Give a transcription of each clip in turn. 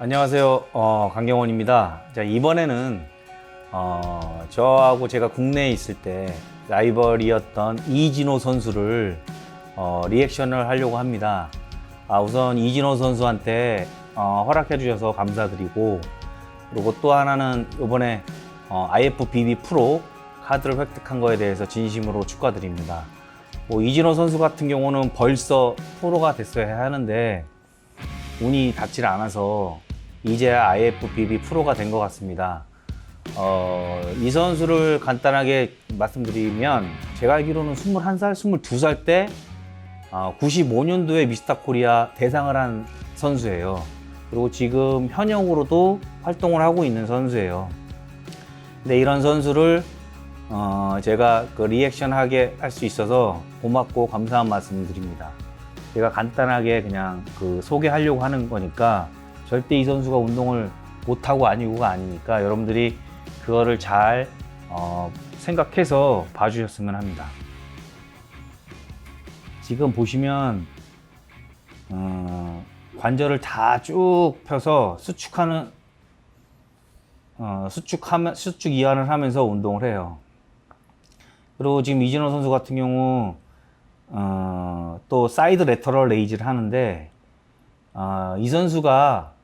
안녕하세요. 어, 강경원입니다. 자, 이번에는 어, 저하고 제가 국내에 있을 때 라이벌이었던 이진호 선수를 어, 리액션을 하려고 합니다. 아, 우선 이진호 선수한테 어, 허락해 주셔서 감사드리고 그리고 또 하나는 이번에 어, IFBB 프로 카드를 획득한 거에 대해서 진심으로 축하드립니다. 뭐 이진호 선수 같은 경우는 벌써 프로가 됐어야 하는데 운이 닿질 않아서 이제야 IFBB 프로가 된 것 같습니다. 어, 이 선수를 간단하게 말씀드리면 제가 알기로는 21살, 22살 때 어, 95년도에 미스터 코리아 대상을 한 선수예요. 그리고 지금 현역으로도 활동을 하고 있는 선수예요. 근데 이런 선수를 어, 제가 그 리액션하게 할 수 있어서 고맙고 감사한 말씀 드립니다. 제가 간단하게 그냥 그 소개하려고 하는 거니까 절대 이 선수가 운동을 못하고 아니고가 아니니까 여러분들이 그거를 잘 어, 생각해서 봐주셨으면 합니다. 지금 보시면 어, 관절을 다 쭉 펴서 수축하는 어, 수축하면 수축 이완을 하면서 운동을 해요. 그리고 지금 이진호 선수 같은 경우 어, 또 사이드 레터럴 레이즈를 하는데 어, 이 선수가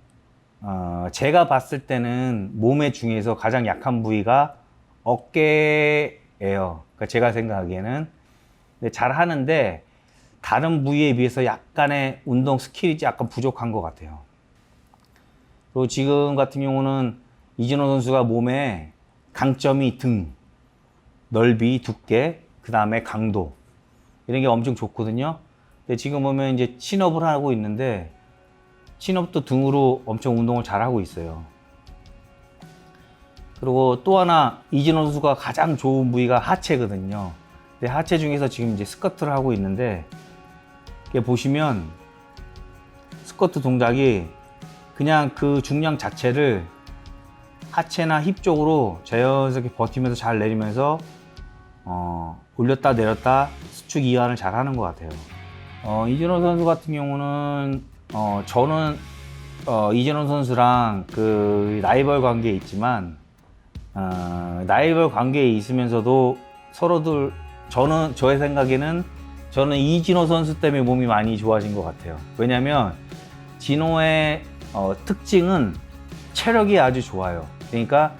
어, 제가 봤을 때는 몸의 중에서 가장 약한 부위가 어깨예요. 그러니까 제가 생각하기에는 잘 하는데 다른 부위에 비해서 약간의 운동 스킬이 약간 부족한 것 같아요. 그리고 지금 같은 경우는 이진호 선수가 몸에 강점이 등, 넓이, 두께, 그 다음에 강도 이런 게 엄청 좋거든요. 근데 지금 보면 이제 친업을 하고 있는데 친업도 등으로 엄청 운동을 잘 하고 있어요. 그리고 또 하나 이진호 선수가 가장 좋은 부위가 하체거든요. 근데 하체 중에서 지금 이제 스쿼트를 하고 있는데 이게 보시면 스쿼트 동작이 그냥 그 중량 자체를 하체나 힙 쪽으로 자연스럽게 버티면서 잘 내리면서 어, 올렸다 내렸다 수축 이완을 잘 하는 것 같아요. 어, 이진호 선수 같은 경우는 어, 저는 어, 이진호 선수랑 그 라이벌 관계에 있지만 어, 라이벌 관계에 있으면서도 서로들 저는 저의 생각에는 저는 이진호 선수 때문에 몸이 많이 좋아진 것 같아요. 왜냐하면 진호의 어, 특징은 체력이 아주 좋아요. 그러니까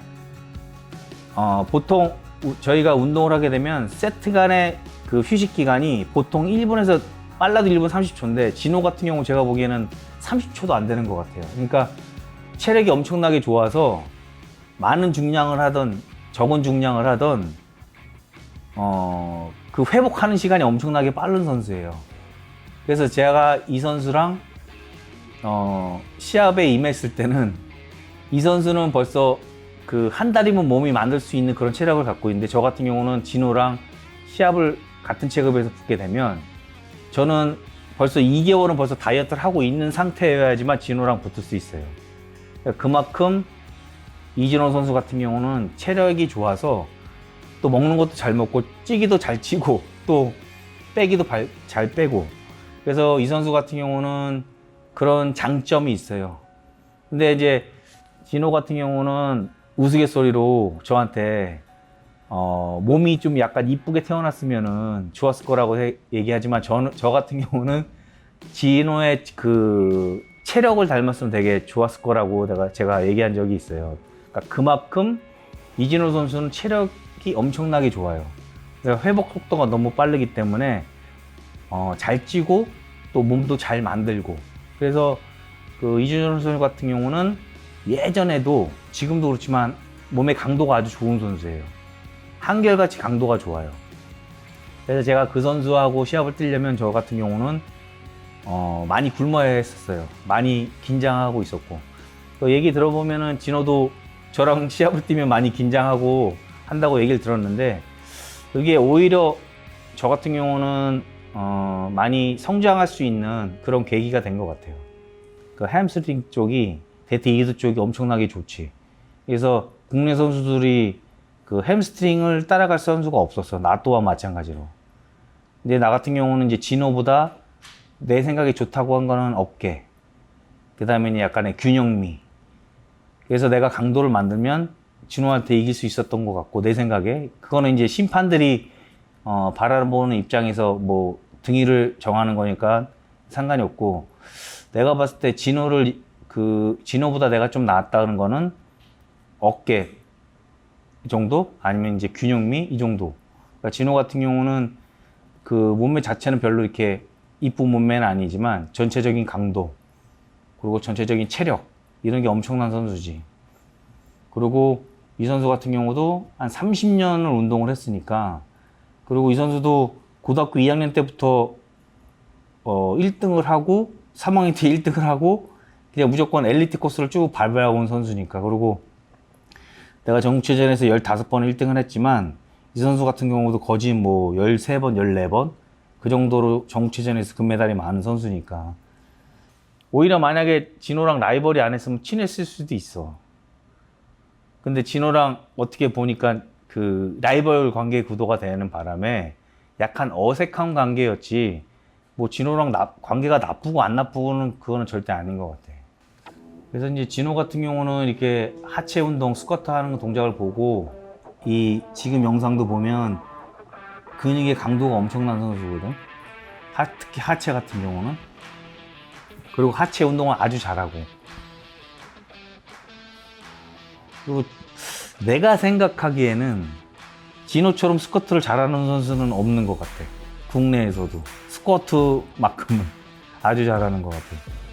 어, 보통 우- 저희가 운동을 하게 되면 세트 간의 그 휴식 기간이 보통 1분에서 빨라도 1분 30초인데 진호 같은 경우 제가 보기에는 30초도 안 되는 것 같아요. 그러니까 체력이 엄청나게 좋아서 많은 중량을 하던 적은 중량을 하던 어, 그 회복하는 시간이 엄청나게 빠른 선수예요. 그래서 제가 이 선수랑 어, 시합에 임했을 때는 이 선수는 벌써 그 한 달이면 몸이 만들 수 있는 그런 체력을 갖고 있는데 저 같은 경우는 진호랑 시합을 같은 체급에서 붙게 되면 저는 벌써 2개월은 벌써 다이어트를 하고 있는 상태여야지만 진호랑 붙을 수 있어요. 그러니까 그만큼 이진호 선수 같은 경우는 체력이 좋아서 또 먹는 것도 잘 먹고 찌기도 잘 치고 또 빼기도 발- 잘 빼고 그래서 이 선수 같은 경우는 그런 장점이 있어요. 근데 이제 진호 같은 경우는 우스갯소리로 저한테 어, 몸이 좀 약간 이쁘게 태어났으면은 좋았을 거라고 해- 얘기하지만 저는 저 같은 경우는 진호의 그 체력을 닮았으면 되게 좋았을 거라고 내가 제가 얘기한 적이 있어요. 그러니까 그만큼 이진호 선수는 체력이 엄청나게 좋아요. 회복 속도가 너무 빠르기 때문에 어, 잘 찌고 또 몸도 잘 만들고 그래서 그 이준호 선수 같은 경우는 예전에도 지금도 그렇지만 몸의 강도가 아주 좋은 선수예요. 한결같이 강도가 좋아요. 그래서 제가 그 선수하고 시합을 뛰려면 저 같은 경우는 어, 많이 굶어야 했었어요. 많이 긴장하고 있었고. 또 얘기 들어보면은 진호도 저랑 시합을 뛰면 많이 긴장하고 한다고 얘기를 들었는데 그게 오히려 저 같은 경우는 어, 많이 성장할 수 있는 그런 계기가 된 것 같아요. 그 햄스트링 쪽이 데트 이드 쪽이 엄청나게 좋지. 그래서 국내 선수들이 그 햄스트링을 따라갈 선수가 없었어. 나 또한 마찬가지로. 근데 나 같은 경우는 이제 진호보다 내 생각에 좋다고 한 거는 어깨. 그 다음에 약간의 균형미. 그래서 내가 강도를 만들면 진호한테 이길 수 있었던 것 같고 내 생각에 그거는 이제 심판들이 어, 바라보는 입장에서 뭐 등위를 정하는 거니까 상관이 없고 내가 봤을 때 진호를 그 진호보다 내가 좀 나았다는 거는 어깨 정도 아니면 이제 균형미 이 정도. 그러니까 진호 같은 경우는 그 몸매 자체는 별로 이렇게 이쁜 몸매는 아니지만 전체적인 강도 그리고 전체적인 체력 이런 게 엄청난 선수지. 그리고 이 선수 같은 경우도 한 30년을 운동을 했으니까 그리고 이 선수도 고등학교 2학년 때부터 어 1등을 하고 3학년 때 1등을 하고 그냥 무조건 엘리트 코스를 쭉 밟아온 선수니까 그리고 내가 전국체전에서 15번 1등을 했지만 이 선수 같은 경우도 거진 뭐 13번, 14번 그 정도로 전국체전에서 금메달이 많은 선수니까 오히려 만약에 진호랑 라이벌이 안 했으면 친했을 수도 있어. 근데 진호랑 어떻게 보니까 그 라이벌 관계 구도가 되는 바람에 약간 어색한 관계였지 뭐 진호랑 나- 관계가 나쁘고 안 나쁘고는 그거는 절대 아닌 것 같아. 그래서 이제 진호 같은 경우는 이렇게 하체 운동, 스쿼트 하는 동작을 보고 이 지금 영상도 보면 근육의 강도가 엄청난 선수거든. 하- 특히 하체 같은 경우는. 그리고 하체 운동을 아주 잘하고. 그리고 내가 생각하기에는 진호처럼 스쿼트를 잘하는 선수는 없는 것 같아. 국내에서도. 스쿼트만큼은 아주 잘하는 것 같아.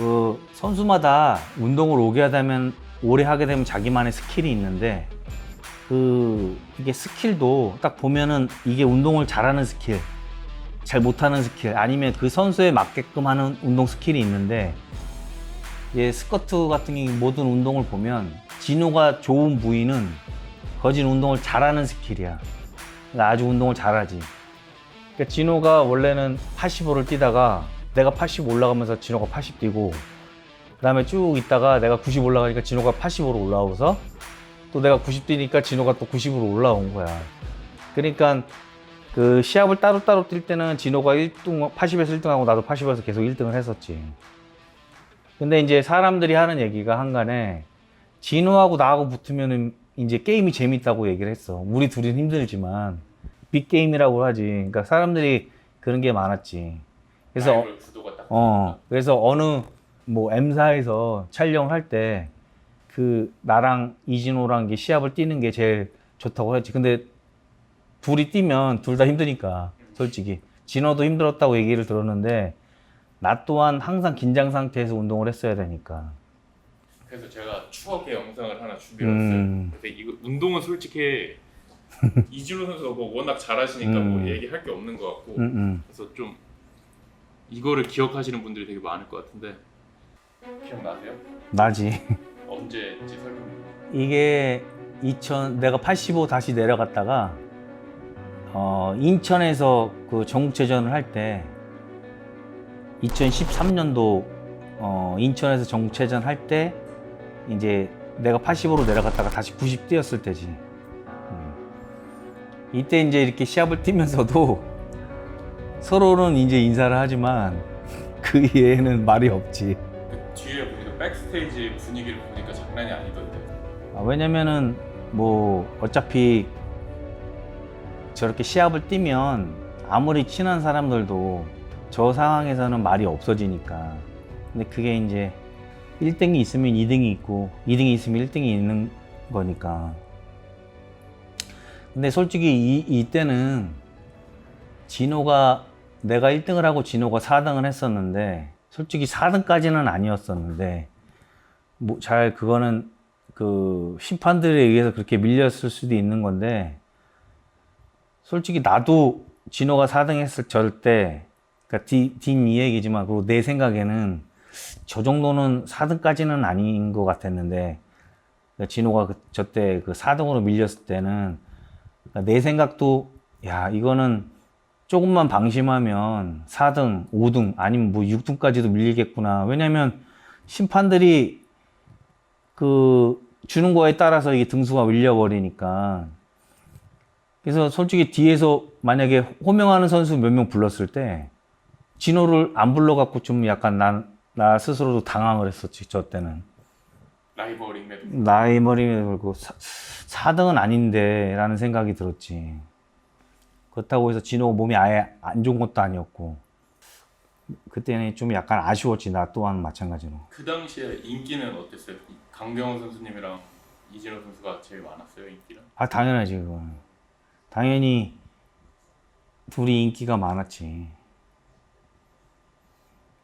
그 선수마다 운동을 오게 하다면 오래 하게 되면 자기만의 스킬이 있는데 그 이게 스킬도 딱 보면은 이게 운동을 잘하는 스킬, 잘 못하는 스킬, 아니면 그 선수에 맞게끔 하는 운동 스킬이 있는데 예, 스쿼트 같은 모든 운동을 보면 진호가 좋은 부위는 거진 운동을 잘하는 스킬이야. 그러니까 아주 운동을 잘하지. 그러니까 진호가 원래는 85를 뛰다가 내가 80 올라가면서 진호가 80 뛰고 그 다음에 쭉 있다가 내가 90 올라가니까 진호가 80으로 올라오서 또 내가 90 뛰니까 진호가 또 90으로 올라온 거야. 그러니까 그 시합을 따로따로 뛸 때는 진호가 1등 80에서 1등하고 나도 80에서 계속 1등을 했었지. 근데 이제 사람들이 하는 얘기가 한간에 진호하고 나하고 붙으면은 이제 게임이 재밌다고 얘기를 했어. 우리 둘은 힘들지만 빅게임이라고 하지. 그러니까 사람들이 그런 게 많았지. 그래서 어, 그래서 어느 뭐 M사에서 촬영할 때 그 나랑 이진호랑 이게 시합을 뛰는 게 제일 좋다고 했지. 근데 둘이 뛰면 둘 다 힘드니까 솔직히 진호도 힘들었다고 얘기를 들었는데 나 또한 항상 긴장 상태에서 운동을 했어야 되니까. 그래서 제가 추억의 영상을 하나 준비해왔어요. 음. 근데 이거 운동은 솔직히 이준호 선수가 뭐 워낙 잘하시니까 음. 뭐 얘기할 게 없는 것 같고 음, 음. 그래서 좀 이거를 기억하시는 분들이 되게 많을 것 같은데 기억나세요? 나지. 언제인지 설명. 이게 2000 내가 85 다시 내려갔다가 어 인천에서 그 전국체전을 할 때 2013년도 어 인천에서 전국체전 할 때 이제 내가 80으로 내려갔다가 다시 90 뛰었을 때지. 음. 이때 이제 이렇게 시합을 뛰면서도 서로는 이제 인사를 하지만 그 이외에는 말이 없지. 그 뒤에 보니까 백스테이지 분위기를 보니까 장난이 아니던데. 아, 왜냐면은 뭐 어차피 저렇게 시합을 뛰면 아무리 친한 사람들도 저 상황에서는 말이 없어지니까. 근데 그게 이제 1등이 있으면 2등이 있고 2등이 있으면 1등이 있는 거니까. 근데 솔직히 이, 이때는 진호가 내가 1등을 하고 진호가 4등을 했었는데 솔직히 4등까지는 아니었었는데 뭐 잘 그거는 그 심판들에 의해서 그렇게 밀렸을 수도 있는 건데 솔직히 나도 진호가 4등 했을 절때 그러니까 뒷, 뒷이 얘기지만 그리고 내 생각에는 저 정도는 4등까지는 아닌 것 같았는데 그러니까 진호가 그, 저때 그 4등으로 밀렸을 때는 그러니까 내 생각도 야 이거는 조금만 방심하면 4등, 5등 아니면 뭐 6등까지도 밀리겠구나. 왜냐면 심판들이 그 주는 거에 따라서 이게 등수가 밀려버리니까. 그래서 솔직히 뒤에서 만약에 호명하는 선수 몇 명 불렀을 때 진호를 안 불러갖고 좀 약간 난 나 스스로도 당황을 했었지 저 때는. 라이벌임에도 나이 머리에 걸고 4등은 아닌데 라는 생각이 들었지 그렇다고 해서 진호 몸이 아예 안 좋은 것도 아니었고 그때는 좀 약간 아쉬웠지 나 또한 마찬가지로 그 당시에 인기는 어땠어요? 강병호 선수님이랑 이진호 선수가 제일 많았어요 인기는? 아 당연하지 그건 당연히 둘이 인기가 많았지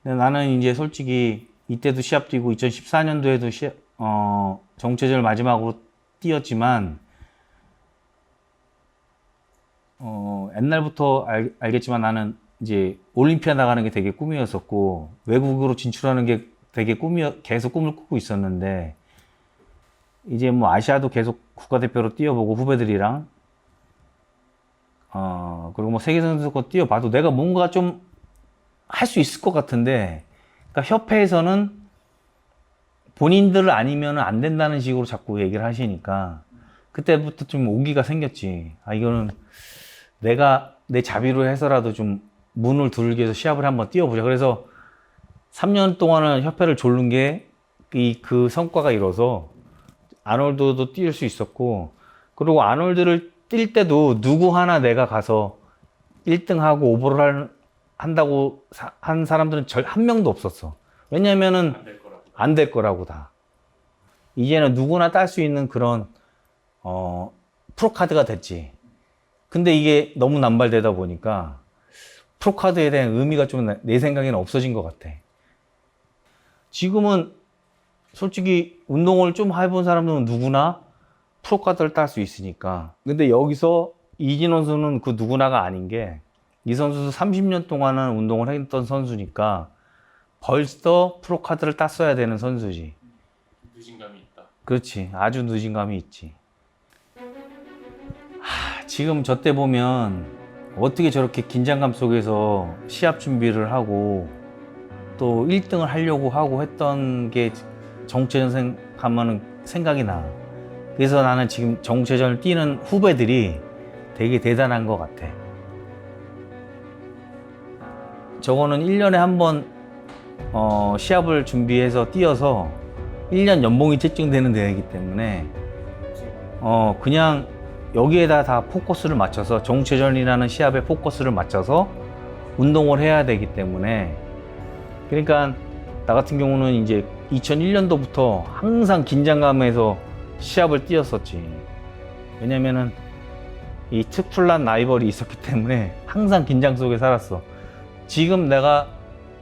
근데 나는 이제 솔직히 이때도 시합 뛰고 2014년도에도 시, 어, 정체절 마지막으로 뛰었지만 어, 옛날부터 알, 알겠지만 나는 이제 올림피아 나가는 게 되게 꿈이었었고 외국으로 진출하는 게 되게 꿈이 계속 꿈을 꾸고 있었는데 이제 뭐 아시아도 계속 국가대표로 뛰어보고 후배들이랑 어 그리고 뭐 세계 선수권 뛰어봐도 내가 뭔가 좀 할 수 있을 것 같은데 그러니까 협회에서는 본인들 아니면 안 된다는 식으로 자꾸 얘기를 하시니까 그때부터 좀 오기가 생겼지. 아 이거는 내가 내 자비로 해서라도 좀 문을 두르기 위해서 시합을 한번 뛰어보자 그래서 3년 동안은 협회를 졸른 게 이 그 성과가 이뤄서 아놀드도 뛸 수 있었고 그리고 아놀드를 뛸 때도 누구 하나 내가 가서 1등하고 오버를 할- 한다고 사- 한 사람들은 절 한 명도 없었어. 왜냐면은 안될 거라고 안될 거라고 다. 이제는 누구나 딸 수 있는 그런 어 프로 카드가 됐지. 근데 이게 너무 남발되다 보니까 프로카드에 대한 의미가 좀 내 생각에는 없어진 것 같아. 지금은 솔직히 운동을 좀 해본 사람들은 누구나 프로카드를 딸 수 있으니까. 근데 여기서 이진원 선수는 그 누구나가 아닌 게 이 선수도 30년 동안은 운동을 했던 선수니까 벌써 프로카드를 땄어야 되는 선수지. 누진감이 있다 그렇지. 아주 늦은 감이 있지. 하, 지금 저 때 보면 어떻게 저렇게 긴장감 속에서 시합 준비를 하고 또 1등을 하려고 하고 했던 게 정체전 하면은 생각이 나. 그래서 나는 지금 정체전을 뛰는 후배들이 되게 대단한 것 같아. 저거는 1년에 한번 어, 시합을 준비해서 뛰어서 1년 연봉이 책정되는 대회이기 때문에 어 그냥 여기에다 다 포커스를 맞춰서 정체전이라는 시합에 포커스를 맞춰서 운동을 해야 되기 때문에 그러니까 나 같은 경우는 이제 2001년도부터 항상 긴장감에서 시합을 뛰었었지 왜냐면은 이 특출난 라이벌이 있었기 때문에 항상 긴장 속에 살았어 지금 내가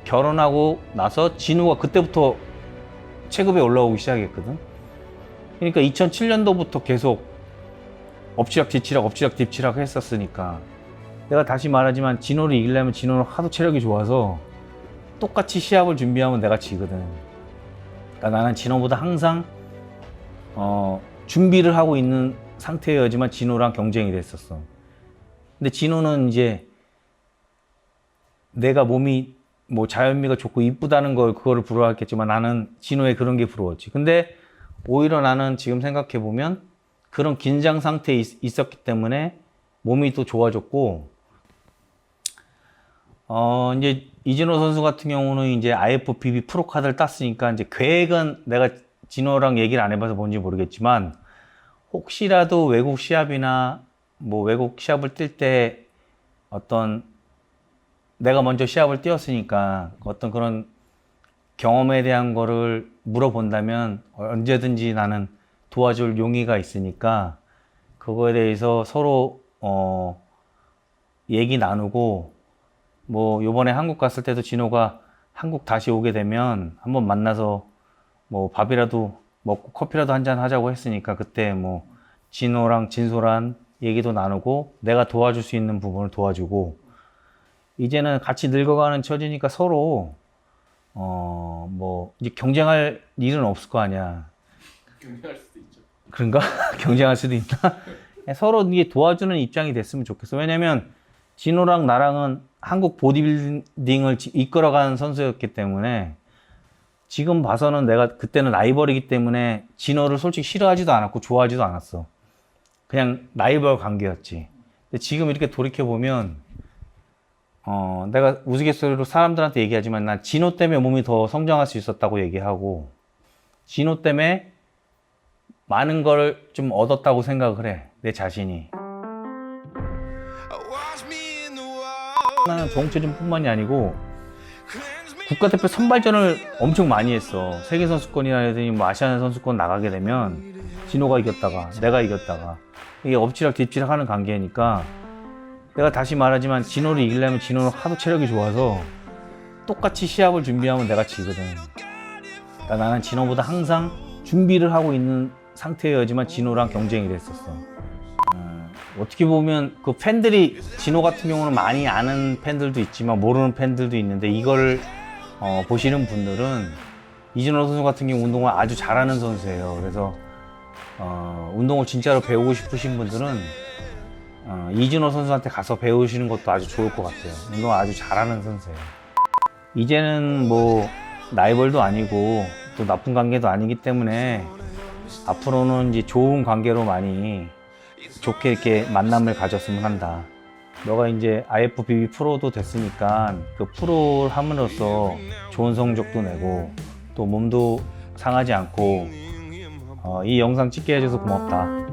결혼하고 나서 진우가 그때부터 체급에 올라오기 시작했거든. 그러니까 2007년도부터 계속 엎치락 뒤치락 엎치락 뒤치락 했었으니까 내가 다시 말하지만 진호를 이기려면 진호는 하도 체력이 좋아서 똑같이 시합을 준비하면 내가 지거든. 그러니까 나는 진호보다 항상 어, 준비를 하고 있는 상태여지만 진호랑 경쟁이 됐었어. 근데 진호는 이제 내가 몸이 뭐 자연미가 좋고 이쁘다는 걸 그거를 부러워했겠지만 나는 진호의 그런 게 부러웠지. 근데 오히려 나는 지금 생각해 보면 그런 긴장 상태에 있, 있었기 때문에 몸이 또 좋아졌고 어 이제 이진호 선수 같은 경우는 이제 IFBB 프로 카드를 땄으니까 이제 계획은 내가 진호랑 얘기를 안 해봐서 뭔지 모르겠지만 혹시라도 외국 시합이나 뭐 외국 시합을 뛸 때 어떤 내가 먼저 시합을 뛰었으니까 어떤 그런 경험에 대한 거를 물어본다면 언제든지 나는 도와줄 용의가 있으니까 그거에 대해서 서로 어 얘기 나누고 뭐 요번에 한국 갔을 때도 진호가 한국 다시 오게 되면 한번 만나서 뭐 밥이라도 먹고 커피라도 한 잔 하자고 했으니까 그때 뭐 진호랑 진소란 얘기도 나누고 내가 도와줄 수 있는 부분을 도와주고 이제는 같이 늙어가는 처지니까 서로 어 뭐 이제 경쟁할 일은 없을 거 아니야. 경쟁할 수도 있죠 그런가? 경쟁할 수도 있나? 서로 이게 도와주는 입장이 됐으면 좋겠어. 왜냐면 진호랑 나랑은 한국 보디빌딩을 지- 이끌어가는 선수였기 때문에 지금 봐서는 내가 그때는 라이벌이기 때문에 진호를 솔직히 싫어하지도 않았고 좋아하지도 않았어. 그냥 라이벌 관계였지. 근데 지금 이렇게 돌이켜 보면 어, 내가 우스갯소리로 사람들한테 얘기하지만 난 진호 때문에 몸이 더 성장할 수 있었다고 얘기하고 진호 때문에 많은 걸 좀 얻었다고 생각을 해. 내 자신이. 나는 정체전뿐만이 아니고. 국가대표 선발전을 엄청 많이 했어. 세계 선수권이라든지 뭐 아시안 선수권 나가게 되면 진호가 이겼다가 내가 이겼다가 이게 엎치락 뒤치락 하는 관계니까 내가 다시 말하지만 진호를 이기려면 진호는 하도 체력이 좋아서 똑같이 시합을 준비하면 내가 지거든. 그러니까 나는 진호보다 항상 준비를 하고 있는 상태여야지만 진호랑 경쟁이 됐었어. 어, 어떻게 보면 그 팬들이 진호 같은 경우는 많이 아는 팬들도 있지만 모르는 팬들도 있는데 이걸 어, 보시는 분들은 이진호 선수 같은 경우 운동을 아주 잘하는 선수예요. 그래서 어, 운동을 진짜로 배우고 싶으신 분들은 어, 이진호 선수한테 가서 배우시는 것도 아주 좋을 것 같아요. 운동을 아주 잘하는 선수예요. 이제는 뭐 라이벌도 아니고 또 나쁜 관계도 아니기 때문에 앞으로는 이제 좋은 관계로 많이 좋게 이렇게 만남을 가졌으면 한다. 너가 이제 IFBB 프로도 됐으니까 그 프로 함으로써 좋은 성적도 내고 또 몸도 상하지 않고 어, 이 영상 찍게 해줘서 고맙다.